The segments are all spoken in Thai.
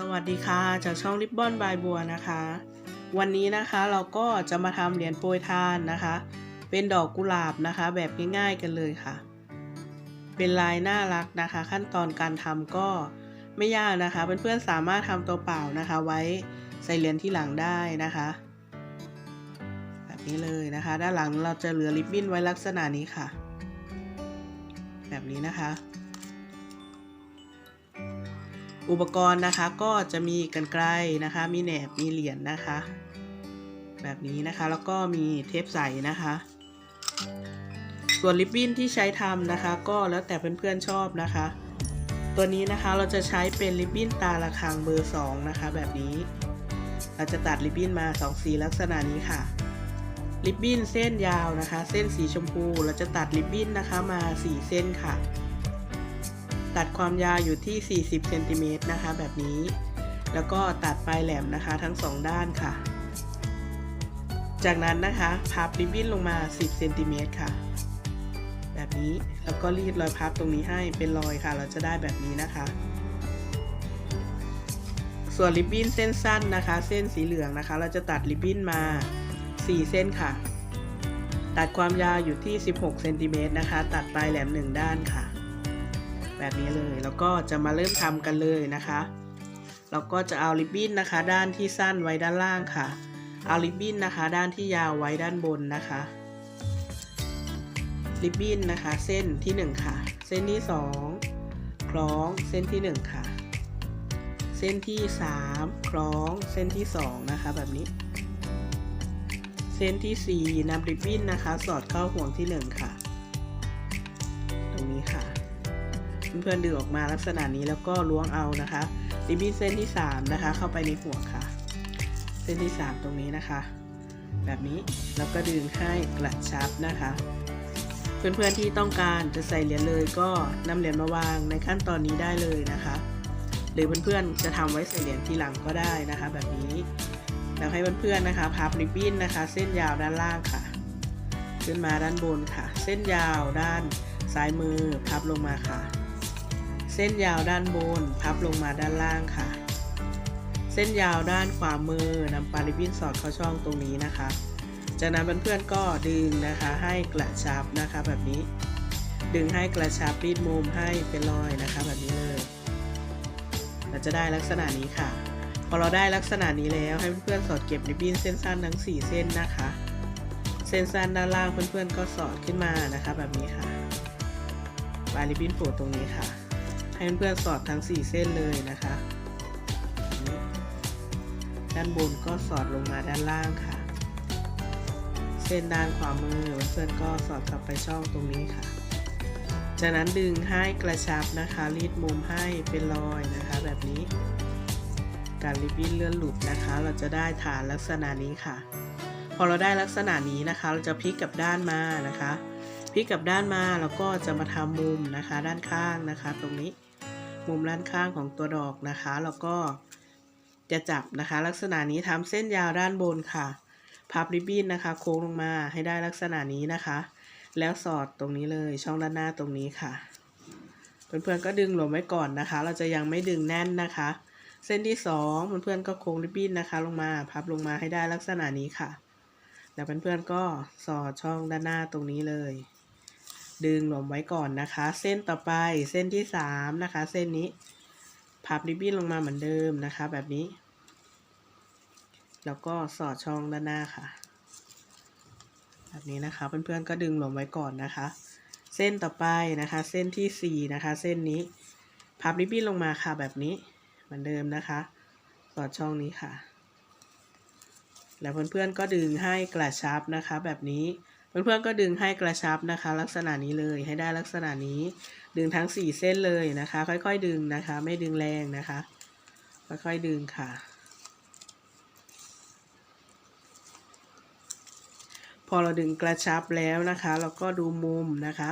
สวัสดีค่ะจากช่องริบบอนบายบัวนะคะ วันนี้นะคะเราก็จะมาทำเหรียญโปรยทานนะคะ เป็นดอกกุหลาบนะคะ แบบง่ายๆกันเลยค่ะ เป็นลายน่ารักนะคะ ขั้นตอนการทำก็ไม่ยากนะคะเพื่อนๆสามารถทำตัวเปล่านะคะ ไว้ใส่เหรียญที่หลังได้นะคะ แบบนี้เลยนะคะ ด้านหลังเราจะเหลือริบบิ้นไว้ลักษณะนี้ค่ะ แบบนี้นะคะ อุปกรณ์นะคะก็จะมีกันไกลนะคะ มีแหนบมีเหรียญนะคะ แบบนี้นะคะแล้วก็มีเทปใสนะคะ ส่วนริบบิ้นที่ใช้ทำนะคะ ก็แล้วแต่เพื่อนๆชอบนะคะ ตัวนี้นะคะเราจะใช้เป็นริบบิ้นตาละคังเบอร์ 2 นะคะ แบบนี้ เราจะตัดริบบิ้นมา 2 สีลักษณะนี้ค่ะริบบิ้นเส้นยาวนะคะ เส้นสีชมพูเราจะตัดริบบิ้นนะคะมา 4 เส้นค่ะ ตัดความยาวอยู่ที่ 40เซนติเมตรนะคะ แบบนี้ แล้วก็ตัดปลายแหลมนะคะทั้ง 2 ด้านค่ะ จากนั้นนะคะ พับริบบิ้นลงมา 10เซนติเมตรค่ะ แบบนี้ แล้วก็รีดรอยพับตรงนี้ให้เป็นรอยค่ะ เราจะได้แบบนี้นะคะ ส่วนริบบิ้นเส้นสั้นนะคะ เส้นสีเหลืองนะคะ เราจะตัดริบบิ้นมา 4 เส้นค่ะ ตัดความยาวอยู่ที่ 16เซนติเมตรนะคะ ตัดปลายแหลม 1 ด้านค่ะ แบบนี้เลย แล้วก็จะมาเริ่มทำกันเลยนะคะเราก็จะเอาริบบิ้นนะคะ ด้านที่สั้นไว้ด้านล่างค่ะ เอาริบบิ้นนะคะ ด้านที่ยาวไว้ด้านบนนะคะริบบิ้นนะคะ เส้นที่ 1 ค่ะ เส้นที่ 2 คล้องเส้นที่ 1 ค่ะ เส้นที่ 3 คล้องเส้นที่ 2 นะคะ แบบนี้ เส้นที่ 4นำริบบิ้นนะคะ สอดเข้าห่วงที่ 1 ค่ะ เพื่อนๆดึงออกมาลักษณะนี้แล้วก็ล้วงเอานะคะริบบิ้นเส้นที่ 3 นะคะ เข้าไปในห่วค่ะ เส้นที่ 3 ตรงนี้นะคะ แบบนี้แล้วก็ดึงให้กระชับนะคะ เพื่อนๆที่ต้องการจะใส่เหรียญเลยก็นำเหรียญมาวางในขั้นตอนนี้ได้เลยนะคะ หรือเพื่อนๆจะทำไว้ใส่เหรียญทีหลังก็ได้นะคะ แบบนี้แล้วให้เพื่อนๆนะคะพับริบบิ้นนะคะ เส้นยาวด้านล่างค่ะ ขึ้นมาด้านบนค่ะ เส้นยาวด้านซ้ายมือพับลงมาค่ะ เส้นยาวด้านบนพับลงมาด้านล่างค่ะ เส้นยาวด้านขวามือนำปาริบบิ้นสอดเข้าช่องตรงนี้นะคะ จากนั้นเพื่อนๆก็ดึงนะคะให้กระชับนะคะแบบนี้ ดึงให้กระชับรีดมุมให้เป็นรอยนะคะแบบนี้เลยเราจะได้ลักษณะนี้ค่ะ พอเราได้ลักษณะนี้แล้วให้เพื่อนๆสอดเก็บริบบิ้นเส้นสั้นทั้ง 4 เส้นนะคะ เส้นสั้นด้านล่างเพื่อนๆก็สอดขึ้นมานะคะแบบนี้ค่ะปลายริบบิ้นโผล่ตรงนี้ค่ะ ให้เพื่อนๆสอดทั้ง 4 เส้นเลยนะคะ ด้านบนก็สอดลงมาด้านล่างค่ะ เส้นด้านขวามือเพื่อนก็สอดกลับไปช่องตรงนี้ค่ะจากนั้นดึงให้กระชับนะคะ รีดมุมให้เป็นรอยนะคะ แบบนี้ การริบบิ้นเลื่อนหลุดนะคะ เราจะได้ฐานลักษณะนี้ค่ะ พอเราได้ลักษณะนี้นะคะ เราจะพลิกกลับด้านมานะคะพลิกกลับด้านมาแล้วก็จะมาทำมุมนะคะ ด้านข้างนะคะ ตรงนี้ มุมด้านข้างของตัวดอกนะคะ แล้วก็จะจับนะคะ ลักษณะนี้ทำเส้นยาวด้านบนค่ะ พับริบบิ้นนะคะ โค้งลงมาให้ได้ลักษณะนี้นะคะ แล้วสอดตรงนี้เลยช่องด้านหน้าตรงนี้ค่ะ เพื่อนๆก็ดึงหลวมไว้ก่อนนะคะ เราจะยังไม่ดึงแน่นนะคะ เส้นที่สองเพื่อนๆก็โค้งริบบิ้นนะคะ ลงมาพับลงมาให้ได้ลักษณะนี้ค่ะแล้วเพื่อนๆก็สอดช่องด้านหน้าตรงนี้เลย ดึงหลวมไว้ก่อนนะคะ เส้นต่อไปเส้นที่สามนะคะ เส้นนี้พับริบบิ้นลงมาเหมือนเดิมนะคะ แบบนี้ แล้วก็สอดช่องด้านหน้าค่ะ แบบนี้นะคะ เพื่อนๆก็ดึงหลวมไว้ก่อนนะคะ เส้นต่อไปนะคะ เส้นที่สี่นะคะ เส้นนี้พับริบบิ้นลงมาค่ะแบบนี้เหมือนเดิมนะคะ สอดช่องนี้ค่ะ แล้วเพื่อนๆก็ดึงให้กระชับนะคะ แบบนี้ เพื่อนๆก็ดึงให้กระชับนะคะ ลักษณะนี้เลยให้ได้ลักษณะนี้ ดึงทั้งสี่เส้นเลยนะคะ ค่อยๆดึงนะคะ ไม่ดึงแรงนะคะ ค่อยๆดึงค่ะ พอเราดึงกระชับแล้วนะคะ เราก็ดูมุมนะคะ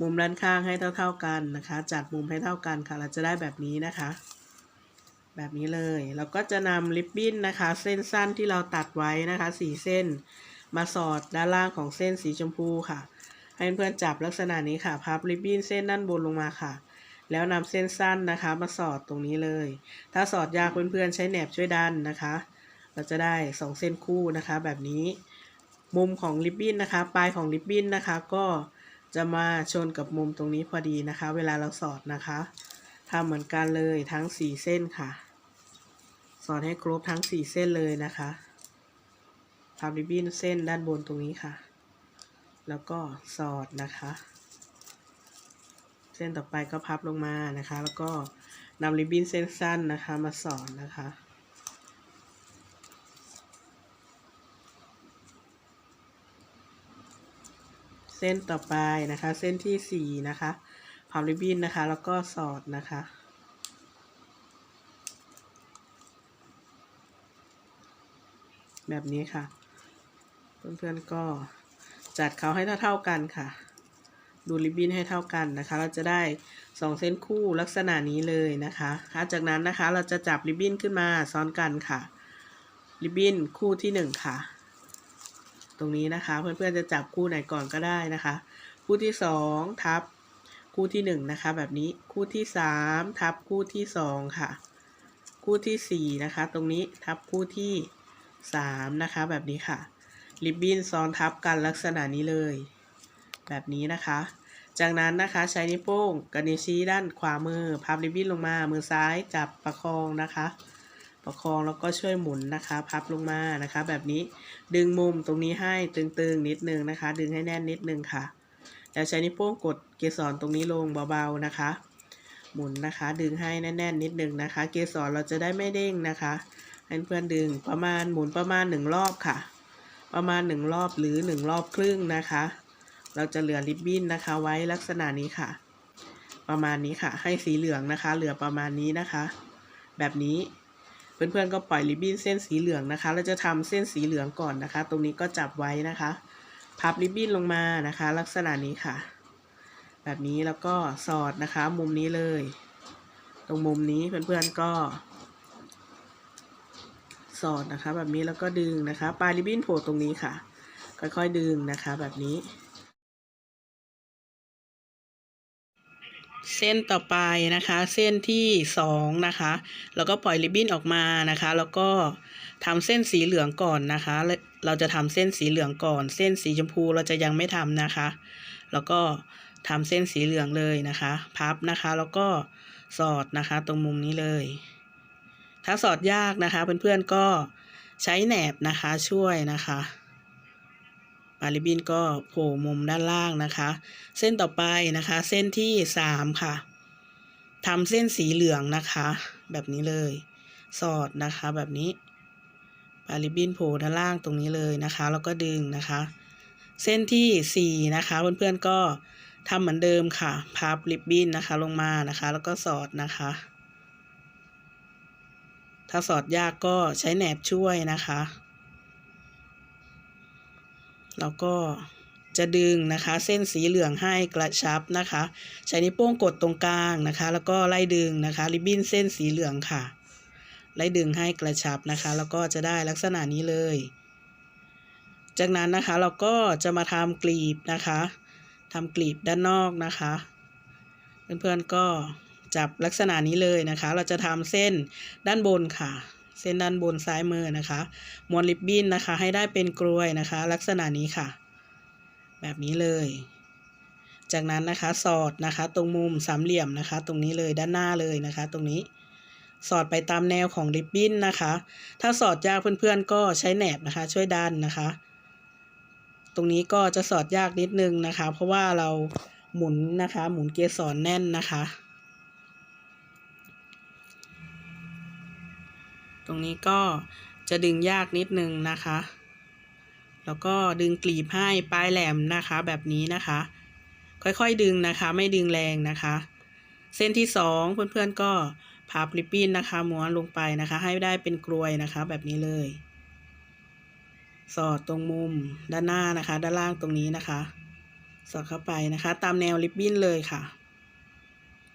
มุมด้านข้างให้เท่า ๆกันนะคะ จัดมุมให้เท่ากันค่ะ เราจะได้แบบนี้นะคะ แบบนี้เลย เราก็จะนำริบบิ้นนะคะ เส้นสั้นที่เราตัดไว้นะคะสีเส้น มาสอดด้านล่างของเส้นสีชมพูค่ะ ให้เพื่อนจับลักษณะนี้ค่ะ พับริบบิ้นเส้นด้านบนลงมาค่ะ แล้วนำเส้นสั้นนะคะ มาสอดตรงนี้เลย ถ้าสอดยากเพื่อนๆใช้แหนบช่วยดันนะคะ เราจะได้สองเส้นคู่นะคะ แบบนี้ มุมของริบบิ้นนะคะ ปลายของริบบิ้นนะคะ ก็จะมาชนกับมุมตรงนี้พอดีนะคะ เวลาเราสอดนะคะทำเหมือนกันเลยทั้งสี่เส้นค่ะ สอดให้ครบทั้งสี่เส้นเลยนะคะ พับริบบิ้นเส้นด้านบนตรงนี้ค่ะ แล้วก็สอดนะคะ เส้นต่อไปก็พับลงมานะคะ แล้วก็นำริบบิ้นเส้นสั้นนะคะ มาสอดนะคะเส้นต่อไปนะคะ เส้นที่สี่นะคะพับริบบิ้นนะคะ แล้วก็สอดนะคะ แบบนี้ค่ะ เพื่อนๆก็จัดเขาให้เท่าๆกันค่ะ ดูริบบิ้นให้เท่ากันนะคะ เราจะได้สองเส้นคู่ลักษณะนี้เลยนะคะจากนั้นนะคะเราจะจับริบบิ้นขึ้นมาซ้อนกันค่ะ ริบบิ้นคู่ที่หนึ่งค่ะ ตรงนี้นะคะเพื่อนๆจะจับคู่ไหนก่อนก็ได้นะคะ คู่ที่สองทับคู่ที่หนึ่งนะคะแบบนี้คู่ที่สามทับคู่ที่สองค่ะ คู่ที่สี่นะคะ ตรงนี้ทับคู่ที่สามนะคะแบบนี้ค่ะ ริบบิ้นซ้อนทับกันลักษณะนี้เลย แบบนี้นะคะ จากนั้นนะคะใช้นิ้วโป้งกับนิ้วชี้ด้านขวามือพับริบบิ้นลงมา มือซ้ายจับประคองนะคะ ประคองแล้วก็ช่วยหมุนนะคะ พับลงมานะคะ แบบนี้ดึงมุมตรงนี้ให้ตึงๆนิดนึงนะคะ ดึงให้แน่นนิดนึงค่ะแล้วใช้นิ้วโป้งกดเกสรตรงนี้ลงเบาๆนะคะ หมุนนะคะ ดึงให้แน่นๆนิดนึงนะคะ เกสรเราจะได้ไม่เด้งนะคะให้เพื่อนดึงประมาณหมุนประมาณหนึ่งรอบค่ะ ประมาณหนึ่งรอบหรือหนึ่งรอบครึ่งนะคะ เราจะเหลือริบบิ้นนะคะไว้ลักษณะนี้ค่ะ ประมาณนี้ค่ะ ให้สีเหลืองนะคะ เหลือประมาณนี้นะคะ แบบนี้เพื่อนๆก็ปล่อยริบบิ้นเส้นสีเหลืองนะคะ เราจะทำเส้นสีเหลืองก่อนนะคะ ตรงนี้ก็จับไว้นะคะ พับริบบิ้นลงมานะคะ ลักษณะนี้ค่ะ แบบนี้แล้วก็สอดนะคะ มุมนี้เลย ตรงมุมนี้เพื่อนๆก็ สอดนะคะ แบบนี้แล้วก็ดึงนะคะ ปลายริบบิ้นโผล่ตรงนี้ค่ะ ค่อยๆดึงนะคะ แบบนี้ เส้นต่อไปนะคะ เส้นที่สองนะคะ แล้วก็ปล่อยริบบิ้นออกมานะคะ แล้วก็ทำเส้นสีเหลืองก่อนนะคะและเราจะทำเส้นสีเหลืองก่อน เส้นสีชมพูเราจะยังไม่ทำนะคะ แล้วก็ทำเส้นสีเหลืองเลยนะคะ พับนะคะ แล้วก็สอดนะคะ ตรงมุมนี้เลย ถ้าสอดยากนะคะเพื่อนๆก็ใช้แหนบนะคะช่วยนะคะปาริบินก็โผล่มุมด้านล่างนะคะ เส้นต่อไปนะคะ เส้นที่สามค่ะทำเส้นสีเหลืองนะคะ แบบนี้เลย สอดนะคะแบบนี้ปาริบบินโผล่ด้านล่างตรงนี้เลยนะคะ แล้วก็ดึงนะคะ เส้นที่สี่นะคะเพื่อนๆก็ทำเหมือนเดิมค่ะ พับริบบิ้นนะคะลงมานะคะ แล้วก็สอดนะคะ ถ้าสอดยากก็ใช้แหนบช่วยนะคะ แล้วก็จะดึงนะคะ เส้นสีเหลืองให้กระชับนะคะ ใช้นิ้วโป้งกดตรงกลางนะคะ แล้วก็ไล่ดึงนะคะ ริบบิ้นเส้นสีเหลืองค่ะ ไล่ดึงให้กระชับนะคะ แล้วก็จะได้ลักษณะนี้เลย จากนั้นนะคะเราก็จะมาทำกลีบนะคะทำกลีบด้านนอกนะคะ เพื่อนๆก็ จับลักษณะนี้เลยนะคะ เราจะทำเส้นด้านบนค่ะ เส้นด้านบนซ้ายมือนะคะม้วนริบบิ้นนะคะ ให้ได้เป็นกลวยนะคะ ลักษณะนี้ค่ะ แบบนี้เลย จากนั้นนะคะสอดนะคะ ตรงมุมสามเหลี่ยมนะคะ ตรงนี้เลยด้านหน้าเลยนะคะ ตรงนี้สอดไปตามแนวของริบบิ้นนะคะ ถ้าสอดยากเพื่อนๆก็ใช้แหนบนะคะ ช่วยดันนะคะ ตรงนี้ก็จะสอดยากนิดนึงนะคะ เพราะว่าเราหมุนนะคะ หมุนเกสรแน่นนะคะ ตรงนี้ก็จะดึงยากนิดนึงนะคะ แล้วก็ดึงกลีบให้ปลายแหลมนะคะ แบบนี้นะคะ ค่อยๆดึงนะคะ ไม่ดึงแรงนะคะ เส้นที่สองเพื่อนๆก็พับริบบิ้นนะคะม้วนลงไปนะคะ ให้ได้เป็นกลวยนะคะ แบบนี้เลย สอดตรงมุมด้านหน้านะคะ ด้านล่างตรงนี้นะคะ สอดเข้าไปนะคะ ตามแนวริบบิ้นเลยค่ะ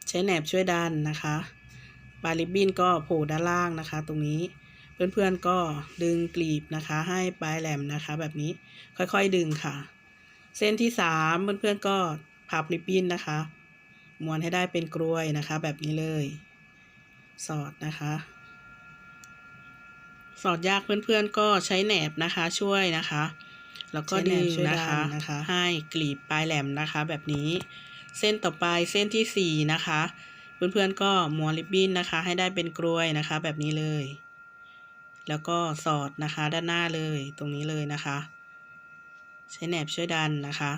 ใช้แหนบช่วยดันนะคะ ปลายริบบิ้นก็โผล่ด้านล่างนะคะ ตรงนี้เพื่อนๆก็ดึงกลีบนะคะ ให้ปลายแหลมนะคะ แบบนี้ค่อยๆดึงค่ะ เส้นที่สามเพื่อนๆก็พับริบบิ้นนะคะม้วนให้ได้เป็นกลวยนะคะ แบบนี้เลย สอดนะคะ สอดยากเพื่อนๆก็ใช้แหนบนะคะช่วยนะคะ แล้วก็ดึงนะคะให้กลีบปลายแหลมนะคะ แบบนี้ เส้นต่อไปเส้นที่สี่นะคะ เพื่อนๆก็ม้วนริบบิ้นนะคะ ให้ได้เป็นกลวยนะคะ แบบนี้เลย แล้วก็สอดนะคะ ด้านหน้าเลยตรงนี้เลยนะคะ ใช้แหนบช่วยดันนะคะ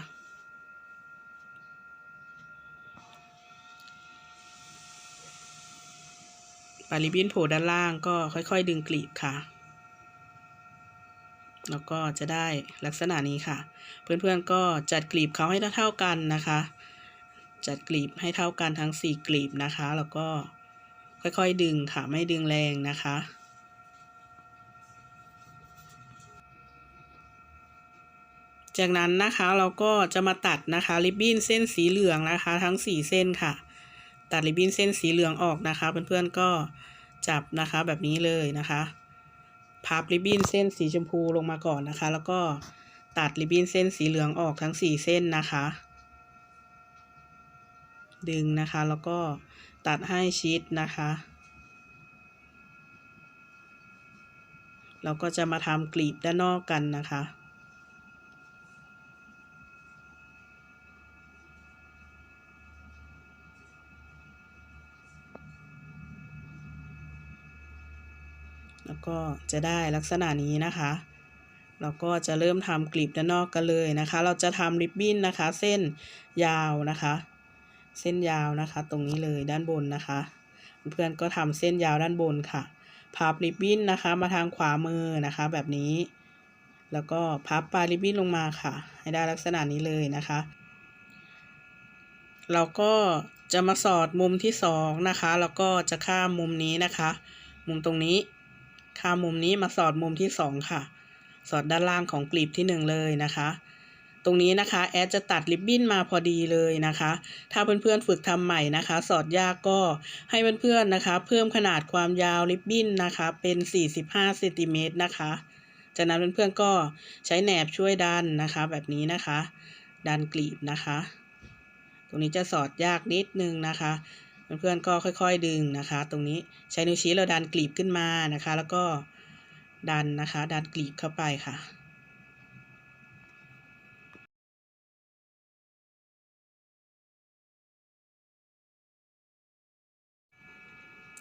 ปาริบบิ้นโผล่ด้านล่างก็ค่อยๆ ดึงกลีบค่ะแล้วก็จะได้ลักษณะนี้ค่ะ เพื่อนๆก็จัดกลีบเขาให้เท่าๆกันนะคะ จัดกลีบให้เท่ากันทั้งสี่กลีบนะคะ แล้วก็ค่อยๆดึงค่ะไม่ดึงแรงนะคะจากนั้นนะคะเราก็จะมาตัดนะคะริบบิ้นเส้นสีเหลืองนะคะ ทั้งสี่เส้นค่ะ ตัดริบบิ้นเส้นสีเหลืองออกนะคะเพื่อนๆก็จับนะคะแบบนี้เลยนะคะพับริบบิ้นเส้นสีชมพูลงมาก่อนนะคะ แล้วก็ตัดริบบิ้นเส้นสีเหลืองออกทั้งสี่เส้นนะคะ ดึงนะคะ แล้วก็ตัดให้ชิดนะคะ เราก็จะมาทำกลีบด้านนอกกันนะคะแล้วก็จะได้ลักษณะนี้นะคะ เราก็จะเริ่มทำกลีบด้านนอกกันเลยนะคะ เราจะทำริบบิ้นนะคะ เส้นยาวนะคะ เส้นยาวนะคะ ตรงนี้เลยด้านบนนะคะ เพื่อนก็ทำเส้นยาวด้านบนค่ะ พับริบบิ้นนะคะ มาทางขวามือนะคะ แบบนี้ แล้วก็พับปลายริบบิ้นลงมาค่ะ ให้ได้ลักษณะนี้เลยนะคะ เราก็จะมาสอดมุมที่สองนะคะ แล้วก็จะข้ามมุมนี้นะคะ มุมตรงนี้ข้ามมุมนี้มาสอดมุมที่สองค่ะ สอดด้านล่างของกลีบที่หนึ่งเลยนะคะ ตรงนี้นะคะแอดจะตัดริบบิ้นมาพอดีเลยนะคะ ถ้าเพื่อนๆฝึกทำใหม่นะคะ สอดยากก็ให้เพื่อนๆนะคะ เพิ่มขนาดความยาวริบบิ้นนะคะ เป็น 45เซนติเมตรนะคะจากนั้นเพื่อนๆก็ใช้แหนบช่วยดันนะคะ แบบนี้นะคะ ดันกลีบนะคะ ตรงนี้จะสอดยากนิดนึงนะคะเพื่อนๆก็ค่อย ๆ ดึงนะคะ ตรงนี้ใช้นิ้วชี้เราดันกลีบขึ้นมานะคะ แล้วก็ดันนะคะ ดันกลีบเข้าไปค่ะ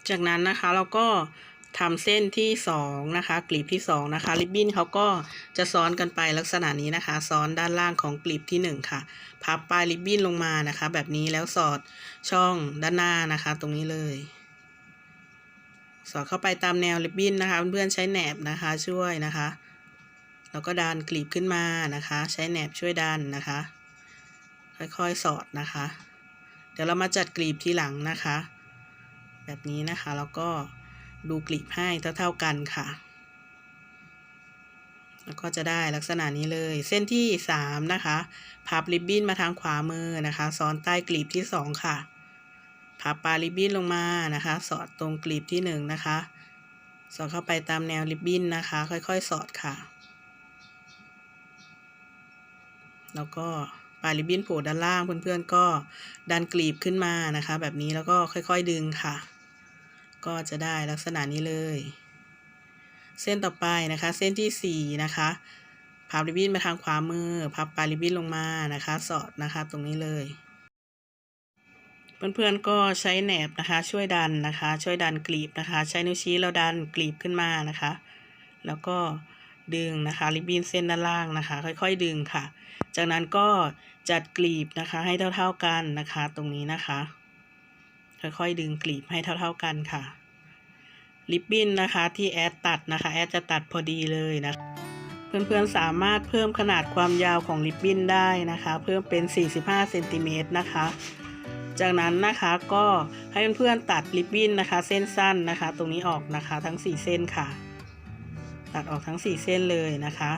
จากนั้นนะคะเราก็ทำเส้นที่สองนะคะกลีบที่สองนะคะริบบิ้นเขาก็จะซ้อนกันไปลักษณะนี้นะคะ ซ้อนด้านล่างของกลีบที่หนึ่งค่ะ พับปลายริบบิ้นลงมานะคะ แบบนี้แล้วสอดช่องด้านหน้านะคะ ตรงนี้เลย สอดเข้าไปตามแนวริบบิ้นนะคะเพื่อนๆใช้แหนบนะคะช่วยนะคะ แล้วก็ดันกลีบขึ้นมานะคะ ใช้แหนบช่วยดันนะคะ ค่อยๆสอดนะคะ เดี๋ยวเรามาจัดกลีบทีหลังนะคะ แบบนี้นะคะ แล้วก็ดูกลีบให้เท่าๆกันค่ะ แล้วก็จะได้ลักษณะนี้เลย เส้นที่สามนะคะพับริบบิ้นมาทางขวามือนะคะซ้อนใต้กลีบที่สองค่ะพับปลายริบบิ้นลงมานะคะ สอดตรงกลีบที่หนึ่งนะคะ สอดเข้าไปตามแนวริบบิ้นนะคะ ค่อยๆ สอดค่ะ แล้วก็ปลายริบบิ้นโผล่ด้านล่างเพื่อนๆก็ดันกลีบขึ้นมานะคะ แบบนี้แล้วก็ค่อยๆดึงค่ะ ก็จะได้ลักษณะนี้เลย เส้นต่อไปนะคะ เส้นที่สี่นะคะพับริบบิ้นมาทางขวามือ พับปลายริบบิ้นลงมานะคะ สอดนะคะ ตรงนี้เลย เพื่อนๆก็ใช้แหนบนะคะ ช่วยดันนะคะ ช่วยดันกลีบนะคะ ใช้นิ้วชี้เราดันกลีบขึ้นมานะคะ แล้วก็ดึงนะคะริบบิ้นเส้นด้านล่างนะคะ ค่อยๆ ดึงค่ะ จากนั้นก็จัดกลีบนะคะให้เท่าๆกันนะคะ ตรงนี้นะคะ ค่อยๆดึงกลีบให้เท่า ๆกันค่ะ ริบบิ้นนะคะที่แอดตัดนะคะแอดจะตัดพอดีเลยนะเพื่อนๆสามารถเพิ่มขนาดความยาวของริบบิ้นได้นะคะ เพิ่มเป็น 45เซนติเมตรนะคะ จากนั้นนะคะก็ให้เพื่อนๆตัดริบบิ้นนะคะ เส้นสั้นนะคะ ตรงนี้ออกนะคะทั้ง 4 เส้นค่ะ ตัดออกทั้ง 4 เส้นเลยนะคะ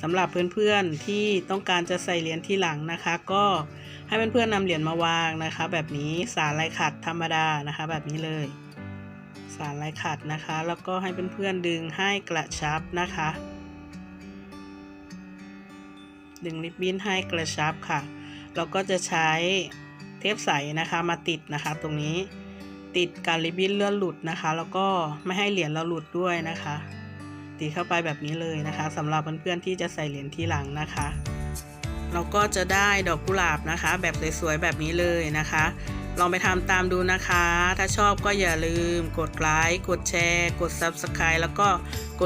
สำหรับเพื่อนๆที่ต้องการจะใส่เหรียญที่หลังนะคะ ก็ ให้เพื่อนๆนำเหรียญมาวางนะคะ แบบนี้สารลายขัดธรรมดานะคะ แบบนี้เลย สารลายขัดนะคะ แล้วก็ให้เพื่อนๆดึงให้กระชับนะคะ ดึงริบบิ้นให้กระชับค่ะเราก็จะใช้เทปใสนะคะมาติดนะคะ ตรงนี้ติดการริบบิ้นเลื่อนหลุดนะคะ แล้วก็ไม่ให้เหรียญเราหลุดด้วยนะคะ ติดเข้าไปแบบนี้เลยนะคะสำหรับเพื่อนๆที่จะใส่เหรียญทีหลังนะคะ เราก็จะได้ดอกกุหลาบนะคะ แบบสวยๆแบบนี้เลยนะคะ ลองไปทำตามดูนะคะ ถ้าชอบก็อย่าลืมกดไลค์กดแชร์ กด Subscribe แล้วก็กด